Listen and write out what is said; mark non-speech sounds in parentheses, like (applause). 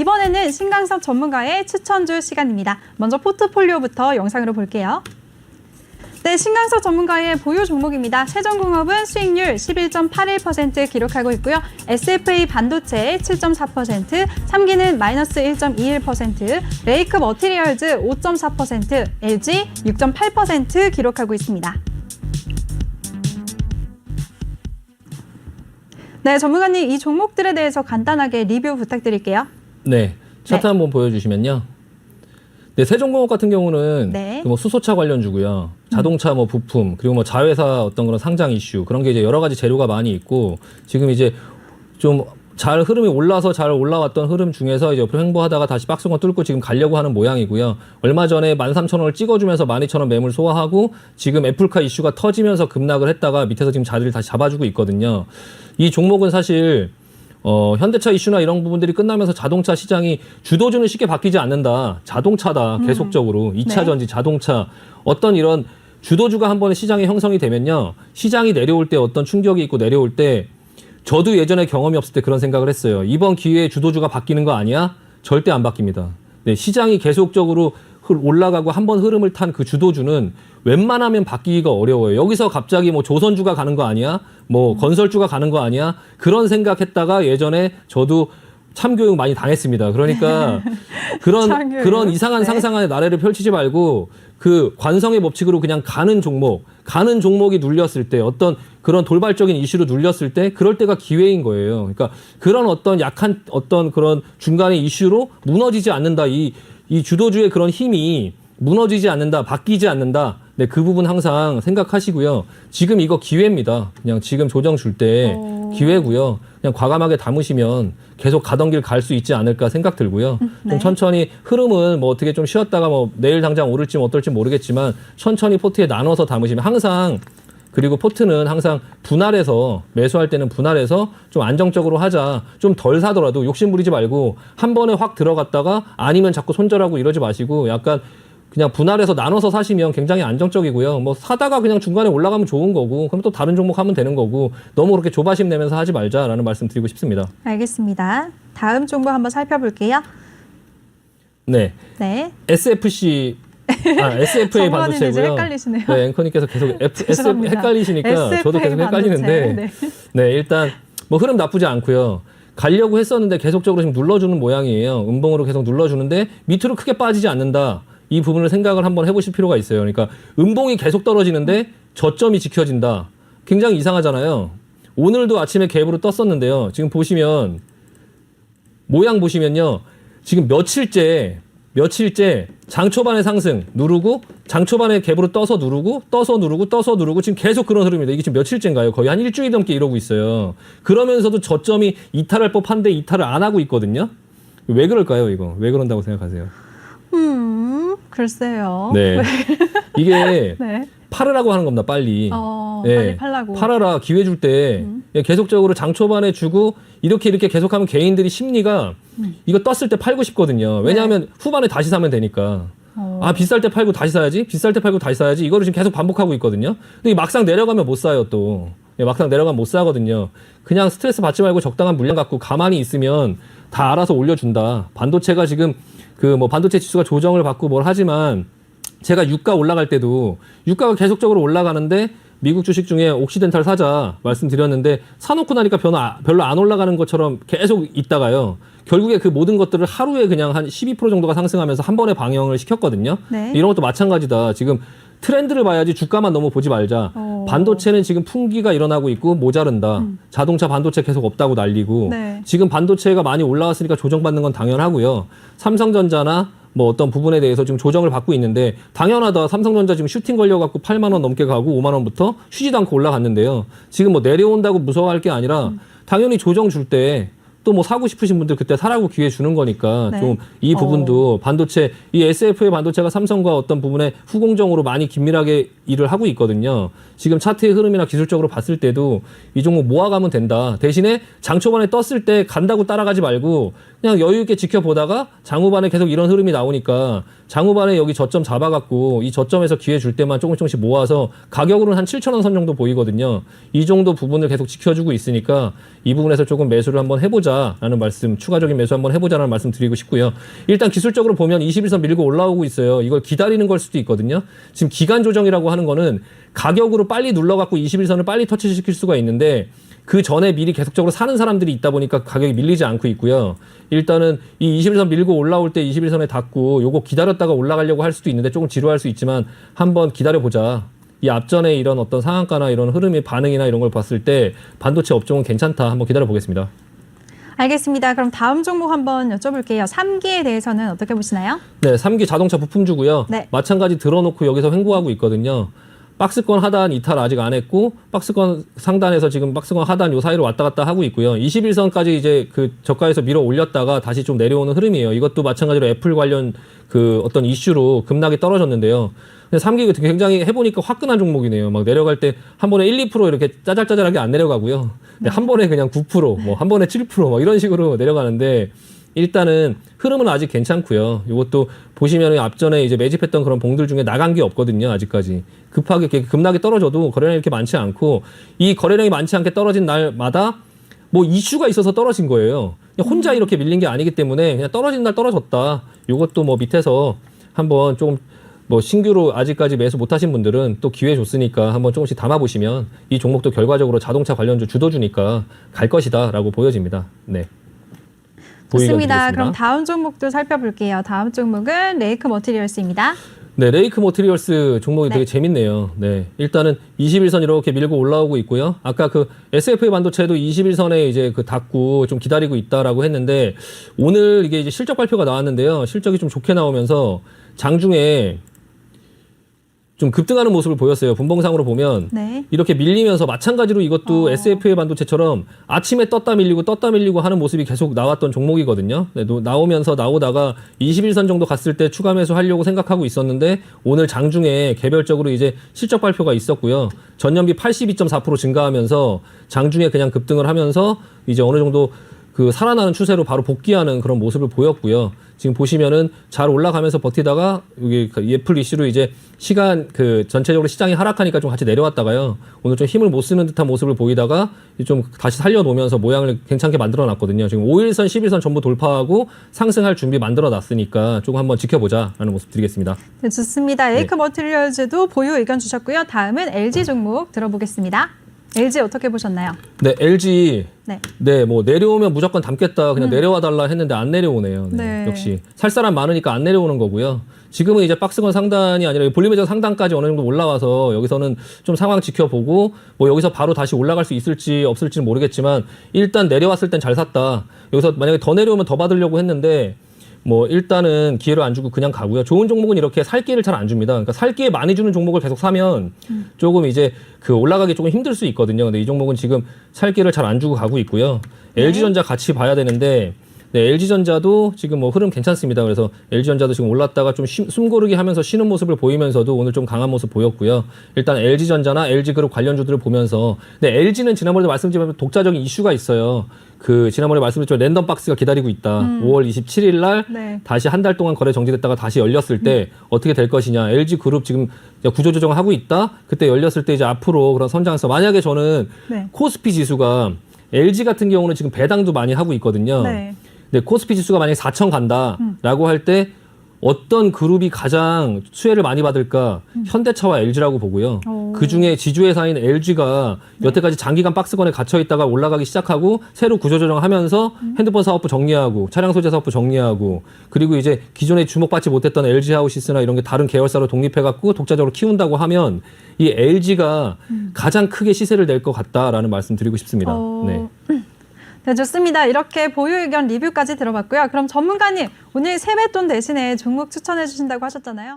이번에는 신강섭 전문가의 추천주 시간입니다. 먼저 포트폴리오부터 영상으로 볼게요. 네, 신강섭 전문가의 보유 종목입니다. 세종공업은 수익률 11.81% 기록하고 있고요. SFA 반도체 7.4%, 3기는 마이너스 1.21%, 레이크 머티리얼즈 5.4%, LG 6.8% 기록하고 있습니다. 네, 전문가님 이 종목들에 대해서 간단하게 리뷰 부탁드릴게요. 네. 차트 네. 한번 보여주시면요. 네, 세종공업 같은 경우는 네. 그뭐 수소차 관련주고요. 자동차 뭐 부품 그리고 뭐 자회사 어떤 그런 상장 이슈 그런 게 이제 여러 가지 재료가 많이 있고 지금 이제 좀 잘 흐름이 올라서 잘 올라왔던 흐름 중에서 이제 옆으로 횡보하다가 다시 박스권 뚫고 지금 가려고 하는 모양이고요. 얼마 전에 13,000원을 찍어주면서 12,000원 매물 소화하고 지금 애플카 이슈가 터지면서 급락을 했다가 밑에서 지금 자리를 다시 잡아주고 있거든요. 이 종목은 사실 어, 현대차 이슈나 이런 부분들이 끝나면서 자동차 시장이 주도주는 쉽게 바뀌지 않는다. 자동차다. 계속적으로. 이차 네. 전지, 자동차. 어떤 이런 주도주가 한 번에 시장에 형성이 되면요. 시장이 내려올 때 어떤 충격이 있고 내려올 때 저도 예전에 경험이 없을 때 그런 생각을 했어요. 이번 기회에 주도주가 바뀌는 거 아니야? 절대 안 바뀝니다. 네, 시장이 계속적으로 흐- 올라가고 한 번 흐름을 탄 그 주도주는 웬만하면 바뀌기가 어려워요. 여기서 갑자기 뭐 조선주가 가는 거 아니야? 뭐 건설주가 가는 거 아니야? 그런 생각했다가 예전에 저도 참교육 많이 당했습니다. 그러니까 (laughs) 그런 참교육. 그런 이상한 네. 상상의 나래를 펼치지 말고 그 관성의 법칙으로 그냥 가는 종목, 가는 종목이 눌렸을 때 어떤 그런 돌발적인 이슈로 눌렸을 때 그럴 때가 기회인 거예요. 그러니까 그런 어떤 약한 어떤 그런 중간의 이슈로 무너지지 않는다. 이, 이 주도주의 그런 힘이 무너지지 않는다, 바뀌지 않는다. 네, 그 부분 항상 생각하시고요. 지금 이거 기회입니다. 그냥 지금 조정 줄때 오. 기회고요. 그냥 과감하게 담으시면 계속 가던 길 갈 수 있지 않을까 생각 들고요. 네. 좀 천천히 흐름은 뭐 어떻게 좀 쉬었다가 뭐 내일 당장 오를지 어떨지 모르겠지만 천천히 포트에 나눠서 담으시면 항상 그리고 포트는 항상 분할해서 매수할 때는 분할해서 좀 안정적으로 하자. 좀 덜 사더라도 욕심 부리지 말고 한 번에 확 들어갔다가 아니면 자꾸 손절하고 이러지 마시고 약간 그냥 분할해서 나눠서 사시면 굉장히 안정적이고요. 뭐 사다가 그냥 중간에 올라가면 좋은 거고 그럼 또 다른 종목 하면 되는 거고 너무 그렇게 조바심 내면서 하지 말자라는 말씀 드리고 싶습니다. 알겠습니다. 다음 종목 한번 살펴볼게요. 네. 네. SFC 아, SFA 이제 반도체고요. 헷갈리시네요. 네, 앵커님께서 계속 F, (laughs) SF. 헷갈리시니까 저도 계속 헷갈리는데 반도체. 네. 일단 뭐 흐름 나쁘지 않고요. 가려고 했었는데 계속적으로 지금 눌러주는 모양이에요. 음봉으로 계속 눌러주는데 밑으로 크게 빠지지 않는다. 이 부분을 생각을 한번 해보실 필요가 있어요. 그러니까 음봉이 계속 떨어지는데 저점이 지켜진다. 굉장히 이상하잖아요. 오늘도 아침에 갭으로 떴었는데요. 지금 보시면 모양 보시면요. 지금 며칠째 며칠째 장 초반에 상승 누르고 장 초반에 갭으로 떠서 누르고 떠서 누르고 떠서 누르고 지금 계속 그런 흐름입니다. 이게 지금 며칠째인가요? 거의 한 일주일 넘게 이러고 있어요. 그러면서도 저점이 이탈할 법한데 이탈을 안 하고 있거든요. 왜 그럴까요, 이거? 왜 그런다고 생각하세요? 음, 글쎄요. 네. (laughs) 이게 네. 팔으라고 하는 겁니다, 빨리. 어, 예, 빨리 팔라고. 음. 팔아라 기회 줄 때 계속적으로 장 초반에 주고 이렇게 이렇게 계속하면 개인들이 심리가 음. 이거 떴을 때 팔고 싶거든요. 왜냐하면 후반에 다시 사면 되니까. 네. 어. 아 비쌀 때 팔고 다시 사야지 비쌀 때 팔고 다시 사야지 이거를 지금 계속 반복하고 있거든요. 근데 이 막상 내려가면 못 사요 또. 예, 막상 내려가면 못 사거든요. 그냥 스트레스 받지 말고 적당한 물량 갖고 가만히 있으면 다 알아서 올려준다. 반도체가 지금 그 뭐 반도체 지수가 조정을 받고 뭘 하지만 제가 유가 올라갈 때도 유가가 계속적으로 올라가는데 미국 주식 중에 옥시덴탈 사자 말씀드렸는데 사놓고 나니까 별로, 아- 별로 안 올라가는 것처럼 계속 있다가요. 결국에 그 모든 것들을 하루에 그냥 한 12% 정도가 상승하면서 한 번에 방영을 시켰거든요. 네. 이런 것도 마찬가지다. 지금 트렌드를 봐야지 주가만 너무 보지 말자. 어. 반도체는 지금 풍기가 일어나고 있고 모자른다. 자동차 반도체 계속 없다고 난리고 네. 지금 반도체가 많이 올라왔으니까 조정받는 건 당연하고요. 삼성전자나 뭐 어떤 부분에 대해서 지금 조정을 받고 있는데 당연하다. 삼성전자 지금 슈팅 걸려갖고 8만 원 넘게 가고 5만 원부터 쉬지도 않고 올라갔는데요. 지금 뭐 내려온다고 무서워할 게 아니라 당연히 조정 줄 때 또 뭐 사고 싶으신 분들 그때 사라고 기회 주는 거니까 네. 좀 이 부분도 반도체 이 SF의 반도체가 삼성과 어떤 부분에 후공정으로 많이 긴밀하게 일을 하고 있거든요. 지금 차트의 흐름이나 기술적으로 봤을 때도 이 종목 모아가면 된다. 대신에 장 초반에 떴을 때 간다고 따라가지 말고 그냥 여유 있게 지켜보다가 장 후반에 계속 이런 흐름이 나오니까 장 후반에 여기 저점 잡아갖고 이 저점에서 기회 줄 때만 조금씩 조금씩 모아서 가격으로는 한 7천 원 선 정도 보이거든요. 이 정도 부분을 계속 지켜주고 있으니까 이 부분에서 조금 매수를 한번 해보자. 해보자라는 말씀, 추가적인 매수 한번 해보자라는 말씀 드리고 싶고요. 일단 기술적으로 보면 21선 밀고 올라오고 있어요. 이걸 기다리는 걸 수도 있거든요. 지금 기간 조정이라고 하는 거는 가격으로 빨리 눌러갖고 21선을 빨리 터치시킬 수가 있는데 그 전에 미리 계속적으로 사는 사람들이 있다 보니까 가격이 밀리지 않고 있고요. 일단은 이 21선 밀고 올라올 때 21선에 닿고 요거 기다렸다가 올라가려고 할 수도 있는데 조금 지루할 수 있지만 한번 기다려보자. 이 앞전에 이런 어떤 상한가나 이런 흐름의 반응이나 이런 걸 봤을 때 반도체 업종은 괜찮다. 한번 기다려 보겠습니다. 알겠습니다. 그럼 다음 종목 한번 여쭤볼게요. 3기에 대해서는 어떻게 보시나요? 네, 3기 자동차 부품주고요. 네. 마찬가지 들어놓고 여기서 횡보하고 있거든요. 박스권 하단 이탈 아직 안 했고 박스권 상단에서 지금 박스권 하단 요 사이로 왔다 갔다 하고 있고요. 21선까지 이제 그 저가에서 밀어 올렸다가 다시 좀 내려오는 흐름이에요. 이것도 마찬가지로 애플 관련 그 어떤 이슈로 급락이 떨어졌는데요. 근데 3기 굉장히 해보니까 화끈한 종목이네요. 막 내려갈 때 한 번에 1, 2% 이렇게 짜잘짜잘하게 안 내려가고요. 근데 한 번에 그냥 9%, 뭐 한 번에 7%뭐 이런 식으로 내려가는데 일단은 흐름은 아직 괜찮고요. 이것도 보시면 앞전에 이제 매집했던 그런 봉들 중에 나간 게 없거든요. 아직까지 급하게 이렇게 급락이 떨어져도 거래량이 이렇게 많지 않고 이 거래량이 많지 않게 떨어진 날마다 뭐 이슈가 있어서 떨어진 거예요. 혼자 이렇게 밀린 게 아니기 때문에 그냥 떨어진 날 떨어졌다. 이것도 뭐 밑에서 한번 조금 뭐 신규로 아직까지 매수 못하신 분들은 또 기회 줬으니까 한번 조금씩 담아보시면 이 종목도 결과적으로 자동차 관련주 주도주니까 갈 것이다라고 보여집니다. 네. 좋습니다. 그럼 다음 종목도 살펴볼게요. 다음 종목은 레이크 머티리얼스입니다. 네, 레이크 모트리얼스 종목이 네. 되게 재밌네요. 네. 일단은 21선 이렇게 밀고 올라오고 있고요. 아까 그 SFA 반도체도 21선에 이제 그 닫고 좀 기다리고 있다라고 했는데 오늘 이게 이제 실적 발표가 나왔는데요. 실적이 좀 좋게 나오면서 장중에 좀 급등하는 모습을 보였어요. 분봉상으로 보면 네. 이렇게 밀리면서 마찬가지로 이것도 어. SFA 반도체처럼 아침에 떴다 밀리고 떴다 밀리고 하는 모습이 계속 나왔던 종목이거든요. 네, 노- 나오면서 나오다가 21선 정도 갔을 때 추가 매수 하려고 생각하고 있었는데 오늘 장중에 개별적으로 이제 실적 발표가 있었고요. 전년비 82.4% 증가하면서 장중에 그냥 급등을 하면서 이제 어느 정도 그 살아나는 추세로 바로 복귀하는 그런 모습을 보였고요. 지금 보시면은 잘 올라가면서 버티다가 여기 그 애플 이슈로 이제 시간 그 전체적으로 시장이 하락하니까 좀 같이 내려왔다가요. 오늘 좀 힘을 못 쓰는 듯한 모습을 보이다가 좀 다시 살려놓으면서 모양을 괜찮게 만들어 놨거든요. 지금 5일선, 11선 전부 돌파하고 상승할 준비 만들어 놨으니까 조금 한번 지켜보자라는 모습 드리겠습니다. 네, 좋습니다. 레이크 머티리얼즈도 보유 의견 주셨고요. 다음은 LG 종목 들어보겠습니다. LG 어떻게 보셨나요? 네, LG 네. 네, 뭐 내려오면 무조건 담겠다. 그냥 내려와 달라 했는데 안 내려오네요. 네, 네. 역시 살 사람 많으니까 안 내려오는 거고요. 지금은 이제 박스권 상단이 아니라 볼리메저 상단까지 어느 정도 올라와서 여기서는 좀 상황 지켜보고 뭐 여기서 바로 다시 올라갈 수 있을지 없을지는 모르겠지만 일단 내려왔을 땐 잘 샀다. 여기서 만약에 더 내려오면 더 받으려고 했는데 뭐 일단은 기회를 안 주고 그냥 가고요. 좋은 종목은 이렇게 살 기회를 잘 안 줍니다. 그러니까 살 기회 많이 주는 종목을 계속 사면 조금 이제 그 올라가기 조금 힘들 수 있거든요. 근데 이 종목은 지금 살 기회를 잘 안 주고 가고 있고요. LG전자 같이 봐야 되는데 네, LG전자도 지금 뭐 흐름 괜찮습니다. 그래서 LG전자도 지금 올랐다가 좀 쉬- 숨고르기 하면서 쉬는 모습을 보이면서도 오늘 좀 강한 모습 보였고요. 일단 LG전자나 LG그룹 관련주들을 보면서 근데 LG는 지난번에도 말씀드렸지만 독자적인 이슈가 있어요. 그 지난번에 말씀드렸죠 랜덤 박스가 기다리고 있다. 5월 27일 날 네. 다시 한 달 동안 거래 정지됐다가 다시 열렸을 때 어떻게 될 것이냐. LG 그룹 지금 구조 조정을 하고 있다. 그때 열렸을 때 이제 앞으로 그런 선장성 만약에 저는 네. 코스피 지수가 LG 같은 경우는 지금 배당도 많이 하고 있거든요. 네. 근데 코스피 지수가 만약에 4천 간다라고 할때 어떤 그룹이 가장 수혜를 많이 받을까? 현대차와 LG라고 보고요. 오. 그 중에 지주회사인 LG가 여태까지 장기간 박스권에 갇혀 있다가 올라가기 시작하고 새로 구조조정하면서 핸드폰 사업부 정리하고 차량 소재 사업부 정리하고 그리고 이제 기존에 주목받지 못했던 LG 하우시스나 이런 게 다른 계열사로 독립해갖고 독자적으로 키운다고 하면 이 LG가 가장 크게 시세를 낼 것 같다라는 말씀 드리고 싶습니다. 어, 네. (clears throat) 네, 좋습니다. 이렇게 보유 의견 리뷰까지 들어봤고요. 그럼 전문가님, 오늘 세뱃돈 대신에 종목 추천해 주신다고 하셨잖아요.